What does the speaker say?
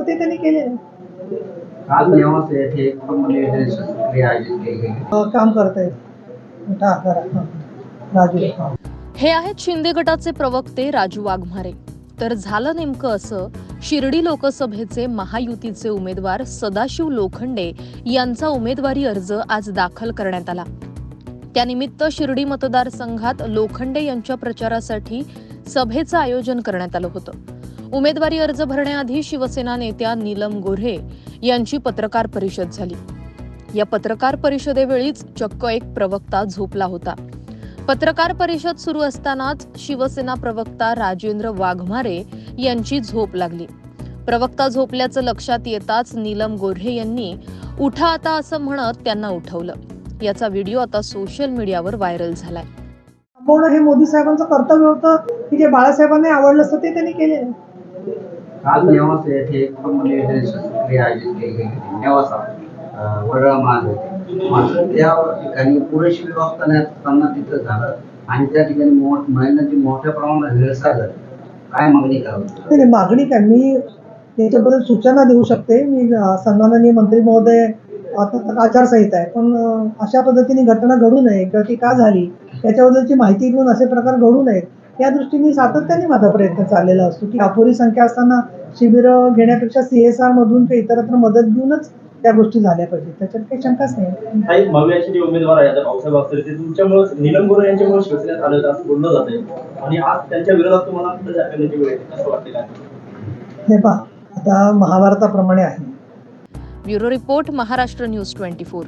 ते त्यांनी केलेलं? आज नेवास येथे कुटुंब नियोजन शस्त्रक्रिया आयोजित केली गेली आहे. काम करतायत. मोठा आकार आहे. राजू हा. हे आहेत शिंदे गटाचे प्रवक्ते राजू वाघमारे. तर झालं नेमकं असं शिर्डी लोकसभेचे महायुतीचे उमेदवार सदाशिव लोखंडे यांचा उमेदवारी अर्ज आज दाखल करण्यात आला. त्यानिमित्त शिर्डी मतदारसंघात लोखंडे यांच्या प्रचारासाठी सभेचं आयोजन करण्यात आलं होतं. उमेदवारी अर्ज भरण्याआधी शिवसेना नेत्या नीलम गोऱ्हे यांची पत्रकार परिषद झाली. या पत्रकार परिषदेवेळीच चक्क एक प्रवक्ता झोपला होता. पत्रकार परिषद सुरू असतानाच शिवसेना प्रवक्ता राजेंद्र वाघमारे यांची झोप लागली. प्रवक्ता झोपल्याचं लक्षात येताच नीलम गोऱ्हे यांनी उठा आता असं म्हणत त्यांना उठवलं. याचा व्हिडिओ आता सोशल मीडियावर व्हायरल झालाय. हे मोदी साहेबांचं कर्तव्य होतं. की जे बाळासाहेबांनी आवडलं असतं ते त्यांनी केलेलं. आहे. आज नेवास येथे आयोजित केली गेली नेवासा वडळा मार्ग त्या ठिकाणी पुरेशी व्यवस्था नसताना तिथं झालं आणि त्या ठिकाणी मोठ महिलांची मोठ्या प्रमाणात हिळसा झाली. काय मागणी करावी? नाही नाही, मागणी काय? मी त्याच्याबद्दल सूचना देऊ शकते. मी सन्माननीय मंत्री महोदय आता आचारसंहिता आहे पण अशा पद्धतीने घटना घडू नये किंवा ती का झाली त्याच्याबद्दलची माहिती घेऊन असे प्रकार घडू नयेत या दृष्टीने सातत्याने माझा प्रयत्न चाललेला असतो की अपुरी संख्या असताना शिबिरं घेण्यापेक्षा सी एस आर मधून किंवा इतरत्र मदत घेऊनच त्या गोष्टी झाल्या पाहिजेत. त्याच्यात काही शंकाच नाही. जे उमेदवार आहेत भाऊसाहेब ते तुमच्यामुळे नीलम गोरे यांच्यामुळे शिवसेनेत आलेलं असं बोललं जाते आणि आज त्यांच्या विरोधात तुम्हाला कुठं जाण्याची वेळ येते असं वाटतं काय हे पहा आता महाभारताप्रमाणे आहे. Bureau report Maharashtra news twenty four.